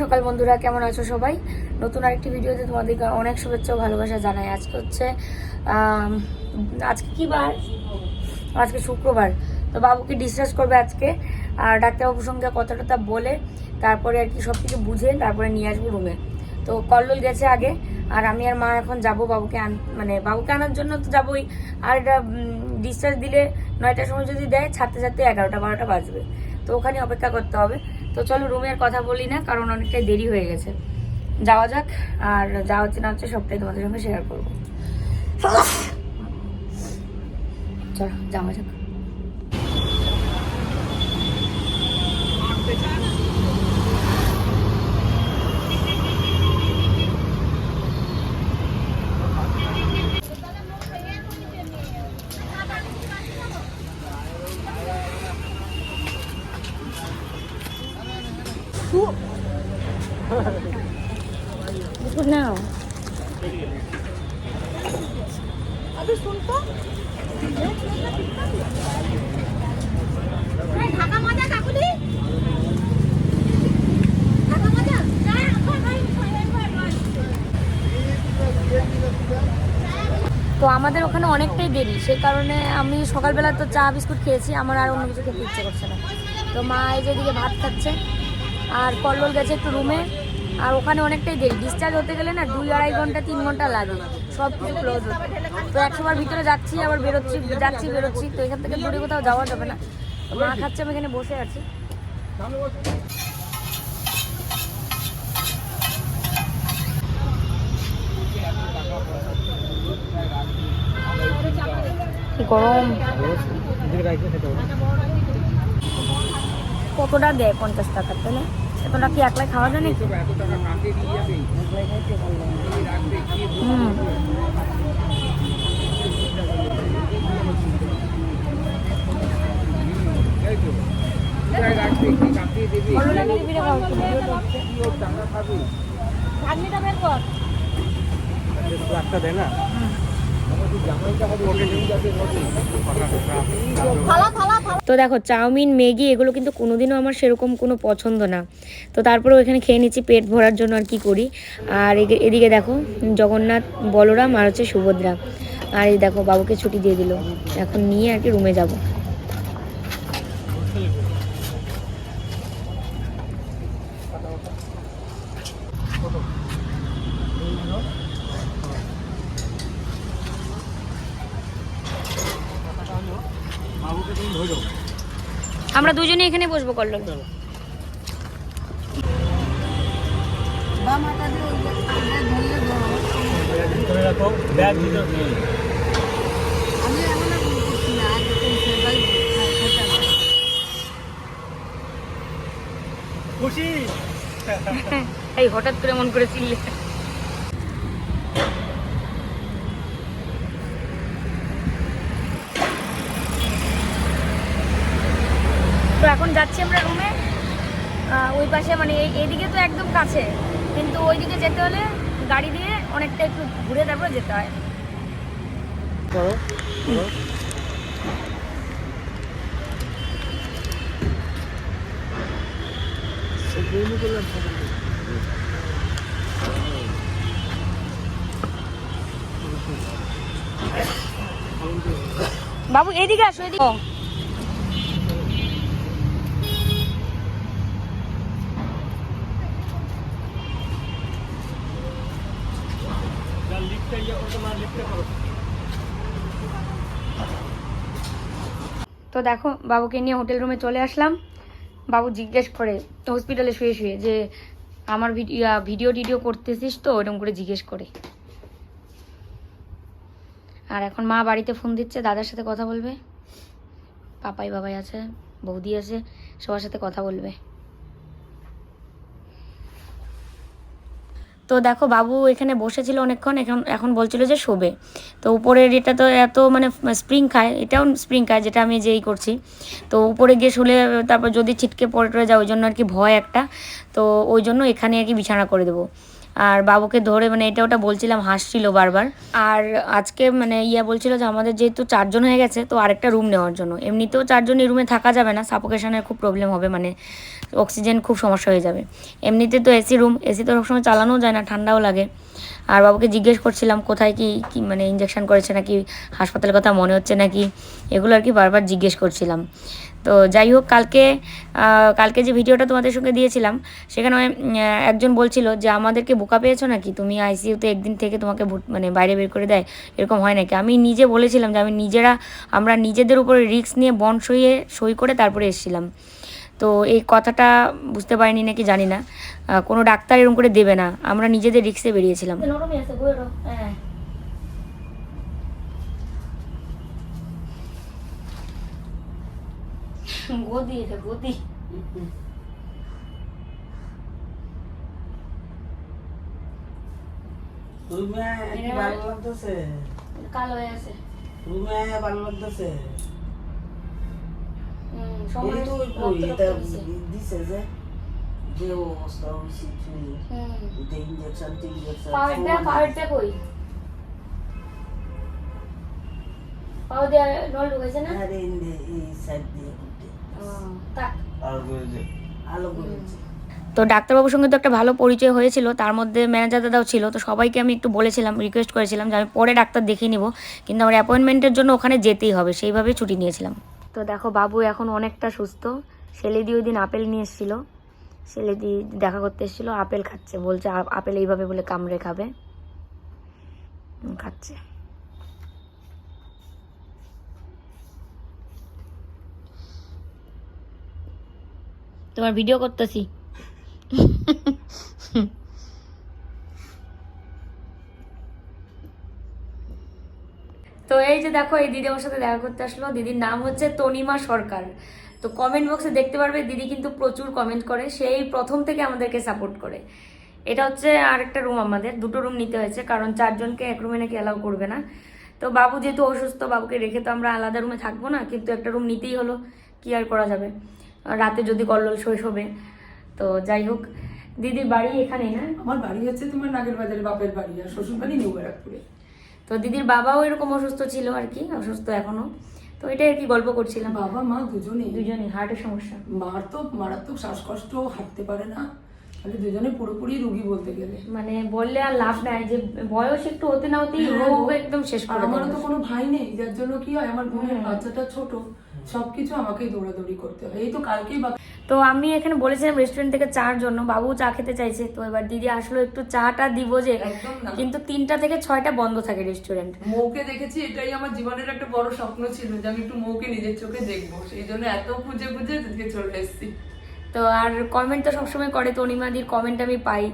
সকাল বন্ধুরা, কেমন আছো সবাই? নতুন আরেকটি ভিডিওতে তোমাদেরকে অনেক শুভেচ্ছা ভালোবাসা জানাই। আজকে হচ্ছে আজকে কি বার? আজকে শুক্রবার। তো বাবুকে ডিসচার্জ করবে আজকে? আর ডাক্তারবাবুর সঙ্গে কথা টথা বলে, তারপরে আর কি সব কিছু বুঝে তারপরে নিয়ে আসব রুমে তো কল্লোল গেছে আগে, আর আমি আর মা এখন যাব বাবুকে আন মানে বাবুকে আনার জন্য তো যাবোই। আর এটা ডিসচার্জ দিলে নয়টার সময় যদি দেয়, ছাড়তে ছাড়তে এগারোটা, বারোটা বাজবে। তো ওখানে অপেক্ষা করতে হবে। তো চলো রুমের কথা বলি না কারণ অনেকটাই দেরি হয়ে গেছে। যাওয়া যাক আর যাওয়া হচ্ছে না হচ্ছে সবটাই তোমাদের সঙ্গে শেয়ার করব। চলো যাওয়া যাক। Good now. ঢাকা মজা কাকুলি? ঢাকা মজা? যা কই ভাই তো আমাদের ওখানে অনেকটাই দেরি সে কারণে আমি সকালবেলা তো চা বিস্কুট খেয়েছি আমার আর অন্য কিছু খেতে ইচ্ছে করছে না। তো মা এই যেদিকে ভাত খাচ্ছে আর কল্লোল গেছে একটু রুমে। আর ওখানে অনেকটাই দেরি। ডিসচার্জ হতে গেলে না দুই আড়াই ঘণ্টা, তিন ঘণ্টা লাগে। সব কিছু ক্লোজ হতে। তো একশোবার ভিতরে যাচ্ছি, আবার বেরোচ্ছি, যাচ্ছি, বেরোচ্ছি। তো এখান থেকে দূরে কোথাও যাওয়া যাবে না। মা খাচ্ছে, আমি এখানে বসে আছি। গরম? কতটা দেয় পঞ্চাশ টাকার তাহলে এতটা কি একলাই খাওয়া যায় নাকি? হুম। থালা থালা তো দেখো, চাউমিন, ম্যাগি এগুলো কিন্তু কোনোদিনও আমার সেরকম কোনো পছন্দ না। তো তারপরে ওখানে খেয়ে নিচ্ছি পেট ভরার জন্য আর কি করি। আর এদিকে দেখো, জগন্নাথ, বলরাম আর হচ্ছে সুভদ্রা। আর এই দেখো, বাবুকে ছুটি দিয়ে দিল। এখন নিয়ে আর কি রুমে যাব। আমরা দুজনে এখানে বসবো খুশি? এই হঠাৎ করে মন করে চিনলে তো এখন যাচ্ছি আমরা রুমে ওই পাশে মানে এই এইদিকে তো একদম কাছে। কিন্তু ওইদিকে যেতে হলে গাড়ি দিয়ে অনেকটা একটু ঘুরে তারপরে যেতে হয়। বাবু এদিকে আসো এদিকে যা লিফটে ইয়ে করো তোমার লিফটে করো তো দেখো, বাবুকে নিয়ে হোটেল রুমে চলে আসলাম। বাবু জিজ্ঞেস করে হসপিটালে শুয়ে শুয়ে, যে আমার ভিডিও ভিডিও টিডিও করতেছিস তো? এরকম করে জিজ্ঞেস করে। আর এখন মা বাড়িতে ফোন দিচ্ছে, দাদার সাথে কথা বলবে। পাপাই বাবাই আছে, বৌদি আছে, সবার সাথে কথা বলবে। তো দেখো বাবু এখানে বসেছিল অনেকক্ষণ, এখন এখন বলছিল যে শোবে। তো উপরের এটা তো এত মানে স্প্রিং খায়, এটাও স্প্রিং খায় যেটা আমি যেই করছি। তো উপরে গিয়ে শুলে, তারপর যদি ছিটকে পড়ে টড়ে যায়, ওই জন্য আর কি ভয় একটা। তো ওই জন্য এখানে আর কি বিছানা করে দেবো। আর বাবুকে ধরে মানে এটা ওটা বলছিলাম, হাসছিল বারবার। আর আজকে মানে ইয়া বলছিল যে আমাদের যেহেতু চারজন হয়ে গেছে, তো আরেকটা রুম নেওয়ার জন্য। এমনিতেও চারজন এই রুমে থাকা যাবে না সাপোকেশনের খুব প্রবলেম হবে মানে অক্সিজেন খুব সমস্যা হয়ে যাবে। এমনিতে তো এসি রুম এসি তো সবসময় চালানোও যায় না, ঠান্ডাও লাগে। আর বাবুকে জিজ্ঞেস করছিলাম, কোথায় কি কি মানে ইঞ্জেকশন করেছে নাকি, হাসপাতালের কথা মনে হচ্ছে নাকি? এগুলো আর কি বারবার জিজ্ঞেস করছিলাম। তো যাই হোক, কালকে কালকে যে ভিডিওটা তোমাদের সঙ্গে দিয়েছিলাম, সেখানে একজন বলছিল যে, আমাদেরকে বোকা পেয়েছ নাকি? তুমি আইসিইউতে একদিন থেকে তোমাকে মানে বাইরে বের করে দেয়, এরকম হয় নাকি? আমি নিজে বলেছিলাম যে, আমি নিজেরা, আমরা নিজেদের উপরে রিস্ক নিয়ে বন সইয়ে, সই করে তারপরে এসেছিলাম। তো এই কথাটা বুঝতে পারিনি নাকি জানি না। কোনো ডাক্তার এরকম করে দেবে না। আমরা নিজেদের রিক্সে বেরিয়েছিলাম। গদি এটা গদি কালো হয়ে আছে রুমে ভালো লাগতেছে দিছে। যে যে অবস্থা হয়েছে তুই ইঞ্জেকশন পাওয়ারটা কই নল ঢুকেছে না আরে এই সাইড দিয়ে তো ডাক্তারবাবুর সঙ্গে তো একটা ভালো পরিচয় হয়েছিল তার মধ্যে ম্যানেজার দাদাও ছিল তো সবাইকে আমি একটু বলেছিলাম রিকোয়েস্ট করেছিলাম যে আমি পরে ডাক্তার দেখিয়ে নিব কিন্তু আমার অ্যাপয়েন্টমেন্টের জন্য ওখানে যেতেই হবে সেইভাবেই ছুটি নিয়েছিলাম। তো দেখো বাবু এখন অনেকটা সুস্থ ছেলেদি ওই দিন আপেল নিয়ে এসেছিল ছেলেদি দেখা করতে এসেছিল আপেল খাচ্ছে বলছে আপেল এইভাবে বলে কামড়ে খাবে খাচ্ছে। তোমার ভিডিও করতেছি। তো এই যে দেখো, এই দিদি আমার সাথে দেখা করতে আসলো। দিদির নাম হচ্ছে তনিমা সরকার। তো কমেন্ট বক্সে দেখতে পারবে, দিদি কিন্তু প্রচুর কমেন্ট করে। সেই প্রথম থেকে আমাদেরকে সাপোর্ট করে। এটা হচ্ছে আরেকটা রুম আমাদের। দুটো রুম নিতে হয়েছে, কারণ চারজনকে এক রুমে নাকি অ্যালাউ করবে না। তো বাবু যেহেতু অসুস্থ, বাবুকে রেখে তো আমরা আলাদা রুমে থাকব না, কিন্তু একটা রুম নিতেই হলো। কি আর করা যাবে? রাতে যদি কল্লোল শৈশবে তো যাই হোক দিদির বাড়ি এখানেই না? আমার বাড়ি হচ্ছে তোমার নাগের বাজারে বাপের বাড়ি আর শ্বশুর বাড়ি নিউ ব্যারাকপুরে। তো দিদির বাবাও এরকম অসুস্থ ছিল আর কি অসুস্থ এখনও। তো এটাই আর কি গল্প করছিলাম। বাবা মা দুজনেই। দুজনই হার্টের সমস্যা। মার তো মারাত্মক শ্বাসকষ্ট হাঁটতে পারে না। মানে দুজনে পুরোপুরি রুগী বলতে গেলে। মানে বললে আর লাভ নাই যে বয়স একটু হতে না হতেই হ্যাঁ, রোগ একদম শেষ করে আমারও তো কোনো ভাই নেই যার জন্য কি হয় আমার বোনের হুম। বাচ্চাটা ছোট। সবকিছু আমাকেই দৌড়াদৌড়ি করতে হয়। এই তো কালকেই বা তো আমি এখানে বলেছিলাম রেস্টুরেন্ট থেকে চার জন্য বাবু চা খেতে চাইছে। তো এবার দিদি আসলো একটু চাটা দিব যে কিন্তু তিনটা থেকে ছয়টা বন্ধ থাকে রেস্টুরেন্ট মৌকে দেখেছি এটাই আমার জীবনের একটা বড় স্বপ্ন ছিল যে আমি একটু মৌকে নিজের চোখে দেখব। সেই জন্য এত খুঁজে খুঁজে আজকে চলে এসেছি। তো আর কমেন্ট তো সবসময় করে তো অনিমাদির কমেন্ট আমি পাই।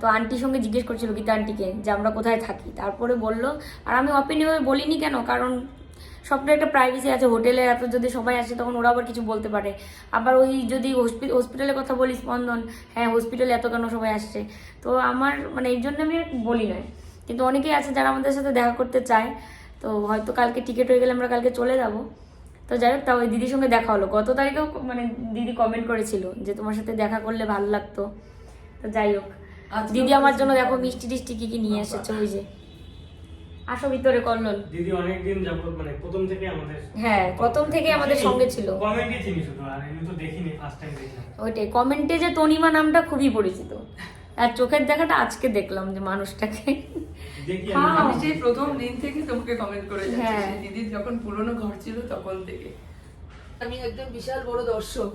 তো আন্টির সঙ্গে জিজ্ঞেস করছিল গীতা আন্টিকে যে আমরা কোথায় থাকি? তারপরে বলল আর আমি অপিনিয়ভাবে বলিনি কেন? কারণ সবটা একটা প্রাইভেসি আছে হোটেলে এত যদি সবাই আসে তখন ওরা আবার কিছু বলতে পারে। আবার ওই যদি হসপিটালের কথা বলি স্পন্দন হ্যাঁ হসপিটালে এত কেন সবাই আসছে? তো আমার মানে এই জন্য আমি বলি না কিন্তু অনেকেই আছে যারা আমাদের সাথে দেখা করতে চায় তো হয়তো কালকে টিকিট হয়ে গেলে আমরা কালকে চলে যাব। তো যাই হোক তা ওই দিদির সঙ্গে দেখা হলো। গত তারিখেও মানে দিদি কমেন্ট করেছিল যে তোমার সাথে দেখা করলে ভালো লাগতো। তো যাই হোক দিদি আমার জন্য দেখো মিষ্টি টিষ্টি কি কি নিয়ে এসেছে ওই যে। আসো ভিতরে কল্লোল দিদি অনেকদিন যাবত মানে প্রথম থেকে আমাদের হ্যাঁ প্রথম থেকে আমাদের সঙ্গে ছিল। কমেন্টই চিনি শুধু আর এমনি তো দেখিনি ফার্স্ট টাইম দেখলাম। ওইটাই কমেন্টে যে তনিমা নামটা খুবই পরিচিত। আর চোখের দেখাটা আজকে দেখলাম যে মানুষটাকে। হ্যাঁ। আমি সেই প্রথম দিন থেকে তোমাকে কমেন্ট করে যাচ্ছি হ্যাঁ। দিদির যখন পুরনো ঘর ছিল তখন থেকে। আমি একদম বিশাল বড় দর্শক।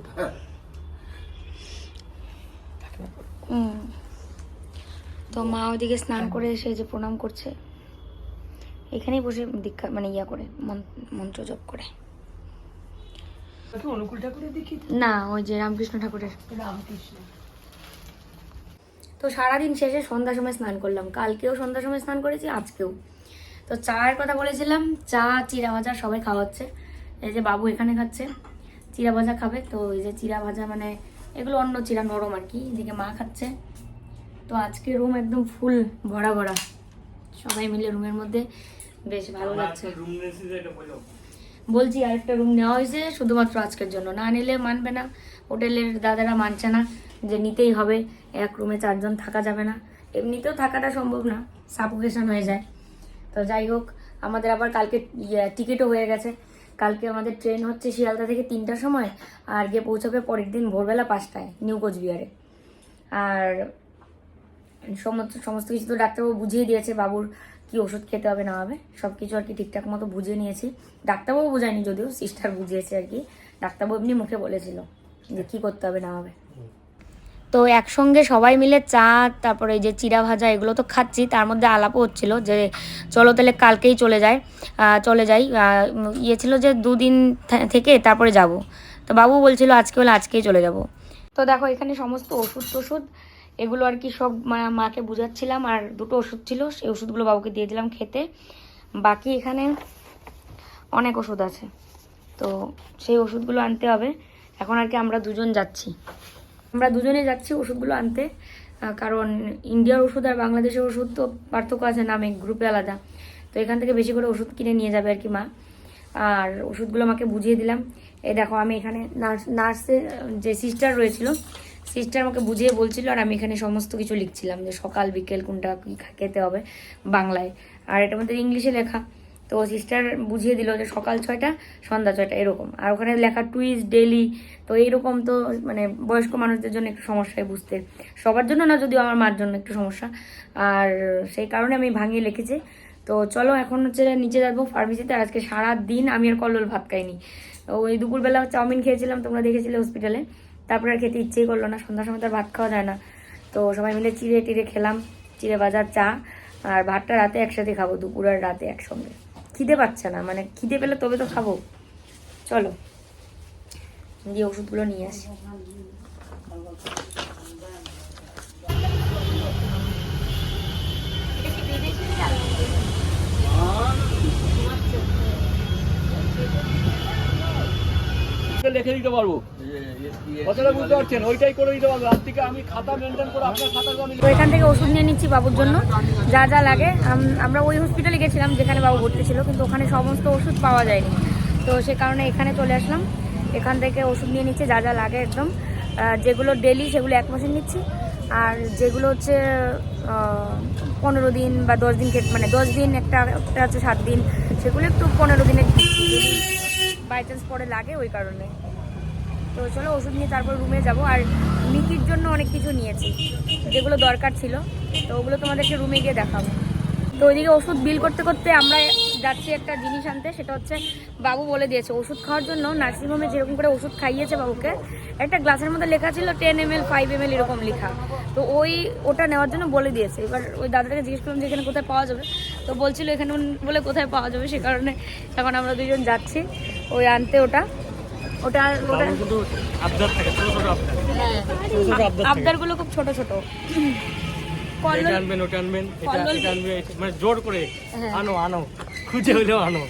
হুম। তো মা ওইদিকে স্নান করে এসে যে প্রণাম করছে। এখানেই বসে দীক্ষা মানে ইয়া করে মন্ত্র জপ করে? না ওই যে রামকৃষ্ণ ঠাকুরের। রামকৃষ্ণ। তো সারাদিন শেষে সন্ধ্যার সময় স্নান করলাম। কালকেও সন্ধ্যার সময় স্নান করেছি আজকেও। তো চায়ের কথা বলেছিলাম চা চিরা ভাজা সবাই খাওয়াচ্ছে। এই যে বাবু এখানে খাচ্ছে চিরা ভাজা খাবে। তো এই যে চিরা ভাজা মানে এগুলো অন্য চিরা নরম আর কি এদিকে মা খাচ্ছে। তো আজকে রুম একদম ফুল ভরা ভরা। সবাই মিলে রুমের মধ্যে বেশ ভালো লাগছে। বলছি আরেকটা রুম নেওয়া হয়েছে শুধুমাত্র আজকের জন্য। না নিলে মানবে না। হোটেলের দাদারা মানছে না যে নিতেই হবে। এক রুমে চারজন থাকা যাবে না। এমনিতেও থাকাটা সম্ভব না। সাফোকেশন হয়ে যায়। তো যাই হোক আমাদের আবার কালকে টিকিটও হয়ে গেছে। কালকে আমাদের ট্রেন হচ্ছে শিয়ালদা থেকে তিনটার সময় আর গিয়ে পৌঁছাবে পরের দিন ভোরবেলা পাঁচটায় নিউ কোচবিহারে আর সমস্ত সমস্ত কিছু তো ডাক্তারবাবু বুঝিয়ে দিয়েছে বাবুর কি ওষুধ খেতে হবে, না হবে সব কিছু আর কি ঠিকঠাক মতো বুঝিয়ে নিয়েছি। ডাক্তারবাবু বোঝায়নি যদিও, সিস্টার বুঝিয়েছে আর কি। ডাক্তারবাবু এমনি মুখে বলেছিল যে কি করতে হবে, না হবে। তো একসঙ্গে সবাই মিলে চা, তারপরে এই যে চিড়া ভাজা, এগুলো তো খাচ্ছি, তার মধ্যে আলাপও হচ্ছিল যে চলো তাহলে কালকেই চলে যায় চলে যাই ইয়ে ছিল যে দুদিন থেকে তারপরে যাব। তো বাবু বলছিল আজকে হলে আজকেই চলে যাব। তো দেখো, এখানে সমস্ত ওষুধ টষুধ এগুলো আর কি সব মাকে বুঝাচ্ছিলাম আর দুটো ওষুধ ছিল, সেই ওষুধগুলো বাবুকে দিয়ে দিলাম খেতে। বাকি এখানে অনেক ওষুধ আছে, তো সেই ওষুধগুলো আনতে হবে। এখন আর কি আমরা দুজন যাচ্ছি। আমরা দুজনে যাচ্ছি ওষুধগুলো আনতে কারণ ইন্ডিয়ার ওষুধ আর বাংলাদেশের ওষুধ তো পার্থক্য আছে নামে, গ্রুপে আলাদা। তো এখান থেকে বেশি করে ওষুধ কিনে নিয়ে যাবে আর কি মা। আর ওষুধগুলো আমাকে বুঝিয়ে দিলাম। এই দেখো, আমি এখানে নার্স, নার্সের যে সিস্টার রয়েছিল সিস্টার আমাকে বুঝিয়ে বলছিল আর আমি এখানে সমস্ত কিছু লিখছিলাম যে সকাল, বিকেল কোনটা কী খেতে হবে বাংলায়। আর এটা আমাদের ইংলিশে লেখা। তো সিস্টার বুঝিয়ে দিল যে সকাল ছয়টা, সন্ধ্যা ছয়টা, এরকম। আর ওখানে লেখা টুইস ডেলি তো এইরকম তো মানে বয়স্ক মানুষদের জন্য একটু সমস্যায় বুঝতে। সবার জন্য না, যদিও আমার মার জন্য একটু সমস্যা। আর সেই কারণে আমি ভাঙিয়ে লিখেছি। তো চলো এখন হচ্ছে নিচে যাব ফার্মেসিতে আজকে সারা দিন আমি আর কল্লোল ভাত খাইনি। ওই দুপুরবেলা চাউমিন খেয়েছিলাম, তোমরা দেখেছিলে হসপিটালে তারপরে আর খেতে ইচ্ছেই করল না, সন্ধ্যার সময় তো ভাত খাওয়া যায় না। তো সবাই মিলে চিড়ে টিড়ে খেলাম, চিড়ে বাজার চা আর ভাতটা রাতে একসাথে খাব, দুপুর আর রাতে একসঙ্গে। খিদে পাচ্ছে না মানে খিদে পেলে তবে তো খাব। চলো দিয়ে ওষুধগুলো নিয়ে আসি। লিখে দিতে পারব। কথাটা বুঝতে পারছেন? ওইটাই করে দিতে পারব। রাত থেকে আমি খাতা মেনটেন করে আপনার খাতাগুলো আমি এখান থেকে ওষুধ নিয়ে নিচ্ছি বাবুর জন্য। যা যা লাগে। আমরা ওই হসপিটালে গেছিলাম যেখানে বাবু ভর্তি ছিল, কিন্তু ওখানে সমস্ত ওষুধ পাওয়া যায়নি। তো সে কারণে এখানে চলে আসলাম। এখান থেকে ওষুধ নিয়ে নিচ্ছি, যা যা লাগে একদম। যেগুলো ডেলি সেগুলো এক মাসে নিচ্ছি। আর যেগুলো হচ্ছে পনেরো দিন বা দশ দিন মানে দশ দিন, একটা একটা হচ্ছে সাত দিন, সেগুলো একটু পনেরো দিনের বাই চান্স পরে লাগে ওই কারণে। তো চলো ওষুধ নিয়ে তারপর রুমে যাব। আর মিকির জন্য অনেক কিছু নিয়েছি, যেগুলো দরকার ছিল। তো ওগুলো তোমাদেরকে রুমে গিয়ে দেখাবো। তো ওইদিকে ওষুধ বিল করতে করতে আমরা যাচ্ছি একটা জিনিস আনতে, সেটা হচ্ছে বাবু বলে দিয়েছে, ওষুধ খাওয়ার জন্য নার্সিংহোমে যেরকম করে ওষুধ খাইয়েছে বাবুকে, একটা গ্লাসের মধ্যে লেখা ছিল ten M L five M L এরকম লেখা। তো ওই ওটা নেওয়ার জন্য বলে দিয়েছে। এবার ওই দাদাটাকে জিজ্ঞেস করলাম যে এখানে কোথায় পাওয়া যাবে? তো বলছিল এখানে বলে কোথায় পাওয়া যাবে সে কারণে এখন আমরা দুজন যাচ্ছি। ওই আনতে ওটা। ওটা ওটা আবদার থাকে ছোট ছোট আবদার। থাকে। আবদারগুলো খুব ছোট ছোট। এটা কল্লোল আনবেন ওটা আনবেন এটা কল্লোল- এটা আনবেন মানে জোর করে হ্যাঁ। আনো আনো। খুঁজে হলেও আনো।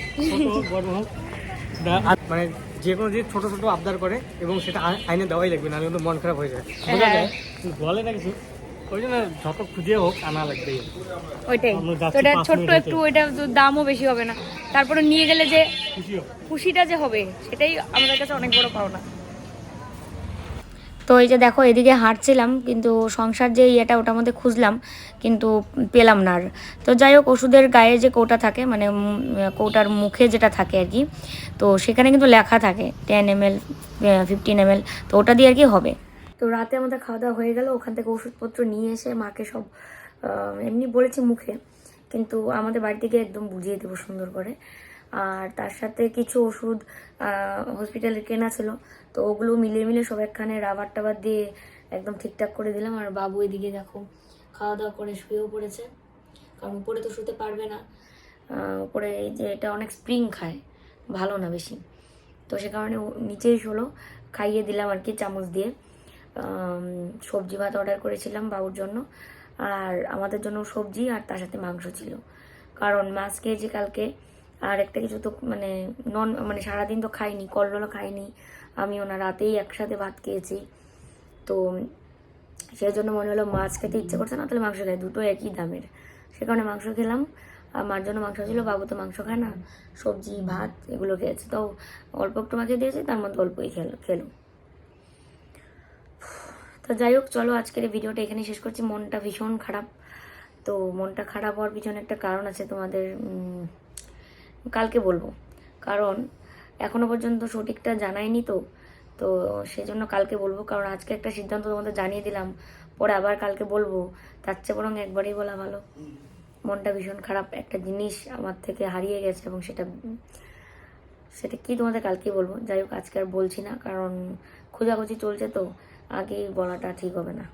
বড় হোক মানে যে কোনো জিনিস ছোট ছোট আবদার করে এবং সেটা আই- আইনে দেওয়াই লাগবে না কিন্তু মন খারাপ হয়ে যায়। হ্যাঁ। বলে না কিছু। ওই জন্য যত খুঁজে হোক আনা লাগবে। ওইটাই। আমরা তো যাচ্ছি এটা পাঁচ ছোট্ট একটু ওইটা দামও বেশি হবে না। তারপরে নিয়ে গেলে যে খুশিটা যে হবে সেটাই আমাদের কাছে অনেক বড় পাওনা। তো এই যে দেখো এদিকে হাঁটছিলাম কিন্তু সংসার যে ইয়েটা ওটার মধ্যে খুঁজলাম কিন্তু পেলাম না আর। তো যাই হোক ওষুধের গায়ে যে কৌটা থাকে মানে কৌটার মুখে যেটা থাকে আর কি তো সেখানে কিন্তু লেখা থাকে ten M L fifteen M L তো ওটা দিয়ে আর কি হবে। তো রাতে আমাদের খাওয়া দাওয়া হয়ে গেল, ওখান থেকে ওষুধপত্র নিয়ে এসে মাকে সব এমনি বলেছি মুখে, কিন্তু আমাদের বাড়ি থেকে একদম বুঝিয়ে দেবো সুন্দর করে। আর তার সাথে কিছু ওষুধ হসপিটালে কেনা ছিল, তো ওগুলো মিলিয়ে মিলে সব একখানে রাবার টাবার দিয়ে একদম ঠিকঠাক করে দিলাম। আর বাবু এদিকে দেখো, খাওয়া দাওয়া করে শুয়েও পড়েছে, কারণ উপরে তো শুতে পারবে না। উপরে এই যে এটা অনেক স্প্রিং খায়, ভালো না বেশি। তো সে কারণে নিচেই শোলো, খাইয়ে দিলাম আর কি চামচ দিয়ে। সবজি ভাত অর্ডার করেছিলাম বাবুর জন্য। আর আমাদের জন্য সবজি আর তার সাথে মাংস ছিল। কারণ মাছ খেয়েছি কালকে। আর একটা কিছু তো মানে নন মানে সারাদিন তো খাইনি কল্লোলও খাইনি। আমি না রাতেই একসাথে ভাত খেয়েছি। তো সেই জন্য মনে হলো মাছ খেতে ইচ্ছে করছে না, তাহলে মাংস খাই। দুটো একই দামের। সে কারণে মাংস খেলাম। আর মার জন্য মাংস ছিল, বাবু তো মাংস খায় না। সবজি, ভাত, এগুলো খেয়েছে। তো অল্প একটু মাখিয়ে দিয়েছে, তার মধ্যে অল্পই খেলো খেলো। তো যাই হোক, চলো আজকের এই ভিডিওটা এখানে শেষ করছি। মনটা ভীষণ খারাপ। তো মনটা খারাপ হওয়ার পিছনে একটা কারণ আছে তোমাদের কালকে বলব। কারণ এখনও পর্যন্ত সঠিকটা জানাইনি তো তো সেজন্য কালকে বলব। কারণ আজকে একটা সিদ্ধান্ত তোমাদের জানিয়ে দিলাম, পরে আবার কালকে বলব। তার চেয়ে বরং একবারই বলা ভালো। মনটা ভীষণ খারাপ। একটা জিনিস আমার থেকে হারিয়ে গেছে এবং সেটা সেটা কি তোমাদের কালকেই বলব। যাই হোক, আজকে আর বলছি না, কারণ খোঁজাখুঁজি চলছে তো। আগেই বলাটা ঠিক হবে না।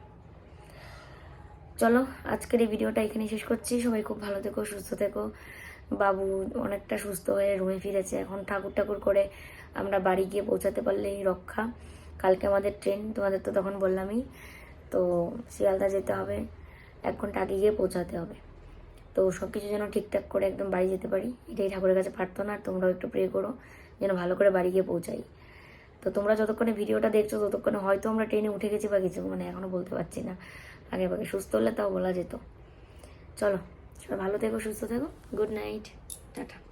চলো, আজকের এই ভিডিওটা এখানে শেষ করছি। সবাই খুব ভালো থেকো, সুস্থ থেকো। বাবু অনেকটা সুস্থ হয়ে রুমে ফিরেছে। এখন ঠাকুর ঠাকুর করে আমরা বাড়ি গিয়ে পৌঁছাতে পারলেই রক্ষা। কালকে আমাদের ট্রেন, তোমাদের তো তখন বললামই। তো শিয়ালদা যেতে হবে। এক ঘণ্টা আগে গিয়ে পৌঁছাতে হবে। তো সব কিছু যেন ঠিকঠাক করে একদম বাড়ি যেতে পারি। এটাই ঠাকুরের কাছে প্রার্থনা। তোমরাও একটু প্রে করো, যেন ভালো করে বাড়ি গিয়ে পৌঁছাই। তো তোমরা যতক্ষণে ভিডিওটা দেখছ, ততক্ষণে হয়তো আমরা ট্রেনে উঠে গেছি বা কিছু মানে এখনও বলতে পারছি না। আগে ভাগে সুস্থ হলে তাও বলা যেত। চলো, সবাই ভালো থেকো, সুস্থ থেকো। Good night. টাটা।